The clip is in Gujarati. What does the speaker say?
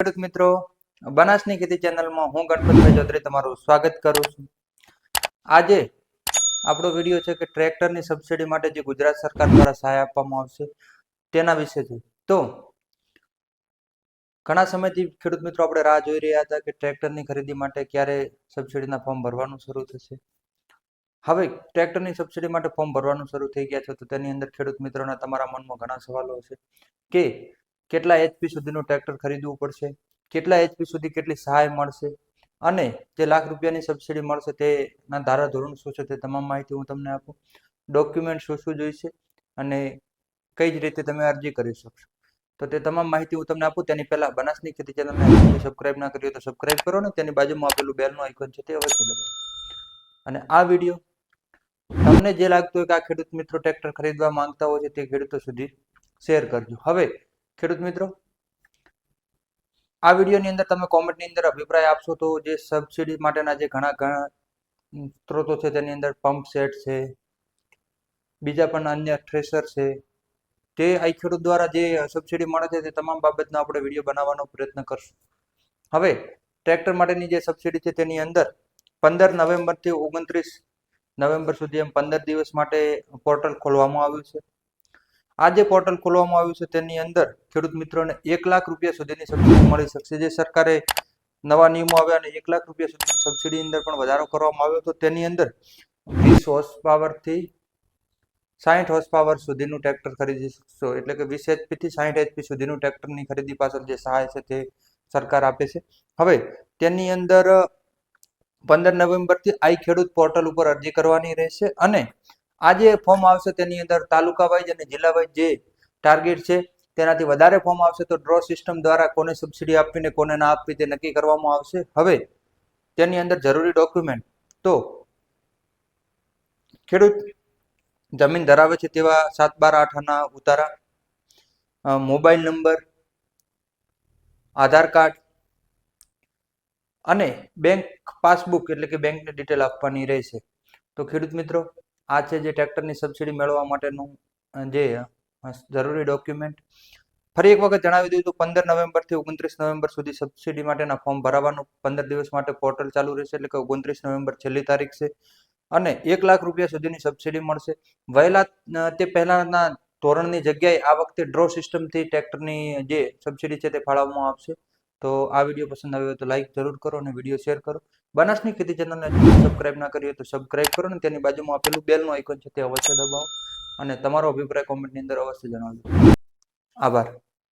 ખેડૂત મિત્રો, બનાસની ખેતી ચેનલમાં હું ગણપતભાઈ ચૌધરી તમારું સ્વાગત કરું છું. આજે આપણો વીડિયો છે કે ટ્રેક્ટરની સબસિડી માટે જે ગુજરાત સરકાર દ્વારા સહાય આપવામાં આવશે તેના વિશે છે. તો ઘણા સમયથી ખેડૂત મિત્રો આપણે રાહ જોઈ રહ્યા હતા કે ટ્રેક્ટરની ખરીદી માટે ક્યારે સબસિડીના ફોર્મ ભરવાનું શરૂ થશે. હવે ટ્રેક્ટરની સબસિડી માટે ફોર્મ ભરવાનું શરૂ થઈ ગયા છે તો તેની અંદર ખેડૂત મિત્રોના તમારા મનમાં ઘણા સવાલો હશે કે કેટલા એચપી સુધીનું ટ્રેક્ટર ખરીદવું પડશે? કેટલા એચપી સુધી કેટલી સહાય મળશે? અને જે લાખ રૂપિયાની સબસિડી મળશે તેના ધારા ધોરણ શું છે તે તમામ માહિતી હું તમને આપું. ડોક્યુમેન્ટ શું શું જોઈશે અને કઈ જ રીતે તમે અરજી કરી શકશો. તો તે તમામ માહિતી હું તમને આપું. તેની પહેલા બનાસની ખેતી ચેનલને સબસ્ક્રાઇબ ના કરી તો સબસ્ક્રાઇબ કરો ને તેની બાજુમાં આપેલું બેલનું આઇકોન છે તે અવશ્ય દબાવો. અને આ વીડિયો તમને જે લાગતું હોય કે આ ખેડૂત મિત્રો ટ્રેક્ટર ખરીદવા માંગતા હોય છે તે ખેડૂતો સુધી શેર કરજો. હવે ખેડૂત મિત્રો, આ વિડીયોની અંદર તમે કોમેન્ટની અંદર અભિપ્રાય આપશો તો જે સબસિડી માટેના જે ઘણા ઘણા સ્ત્રોતો છે તેની અંદર પંપ સેટ છે, બીજા પણ અન્ય થ્રેસર છે, તે આ ખેડૂત દ્વારા જે સબસિડી મળે છે તે તમામ બાબતનો આપણે વીડિયો બનાવવાનો પ્રયત્ન કરશું. હવે ટ્રેક્ટર માટેની જે સબસિડી છે તેની અંદર પંદર નવેમ્બરથી ઓગણત્રીસ નવેમ્બર સુધી એમ પંદર દિવસ માટે પોર્ટલ ખોલવામાં આવ્યું છે. આ જે પોર્ટલ ખોલવામાં આવ્યું છે તેની અંદર ખેડૂત મિત્રોને એક લાખ રૂપિયા સુધીની સબસિડી મળી શકશે. જે સરકારે નવા નિયમો આવ્યા અને એક લાખ રૂપિયા સુધીની સબસિડી અંદર પણ વધારો કરવામાં આવ્યો તો તેની અંદર વીસ હોર્સ પાવરથી સાહીઠ હોર્સ પાવર સુધીનું ટ્રેક્ટર ખરીદી શકશો એટલે કે વીસ એચપીથી સાઠ એચપી સુધીનું ટ્રેક્ટરની ખરીદી પાછળ જે સહાય છે તે સરકાર આપે છે. હવે તેની અંદર પંદર નવેમ્બરથી આઈ ખેડૂત પોર્ટલ ઉપર અરજી કરવાની રહેશે અને આ જે ફોર્મ આવશે તેની અંદર તાલુકા વાઇઝ અને જિલ્લા વાઇઝ જે ટાર્ગેટ છે તેનાથી વધારે ફોર્મ આવશે તો ડ્રો સિસ્ટમ દ્વારા કોને સબસિડી આપવીને કોને ના આપવી તે નક્કી કરવામાં આવશે. હવે તેની અંદર જરૂરી ડોક્યુમેન્ટ. તો ખેડૂત જમીન ધરાવે છે તેવા સાત બાર આઠ આના ઉતારા. મોબાઈલ નંબર, આધાર કાર્ડ અને બેંક પાસબુક એટલે કે બેંકની ડિટેલ આપવાની રહેશે. તો ખેડૂત મિત્રો આ છે જે ટ્રેક્ટરની સબસિડી મેળવવા માટેનું જે જરૂરી ડોક્યુમેન્ટ ફરી એક વખત જણાવી દીધું પંદર નવેમ્બરથી ઓગણત્રીસ નવેમ્બર સુધી સબસિડી માટેના ફોર્મ ભરાવાનું પંદર દિવસ માટે પોર્ટલ ચાલુ રહેશે એટલે કે ઓગણત્રીસ નવેમ્બર છેલ્લી તારીખ છે. અને એક લાખ રૂપિયા સુધીની સબસિડી મળશે. વહેલા તે પહેલાના ધોરણની જગ્યાએ આ વખતે ડ્રો સિસ્ટમથી ટ્રેક્ટરની જે સબસિડી છે તે ફાળવવામાં આવશે. તો આ વીડિયો પસંદ આવ્યો તો લાઇક જરૂર કરો અને વીડિયો શેર કરો. બનાસની ખેતી ચેનલને સબસ્ક્રાઇબ ના કરી હોય તો સબસ્ક્રાઇબ કરો ને તેની બાજુમાં આપેલું બેલનું આઇકોન છે તે અવશ્ય દબાવો અને તમારો અભિપ્રાય કોમેન્ટની અંદર અવશ્ય જણાવજો. આભાર.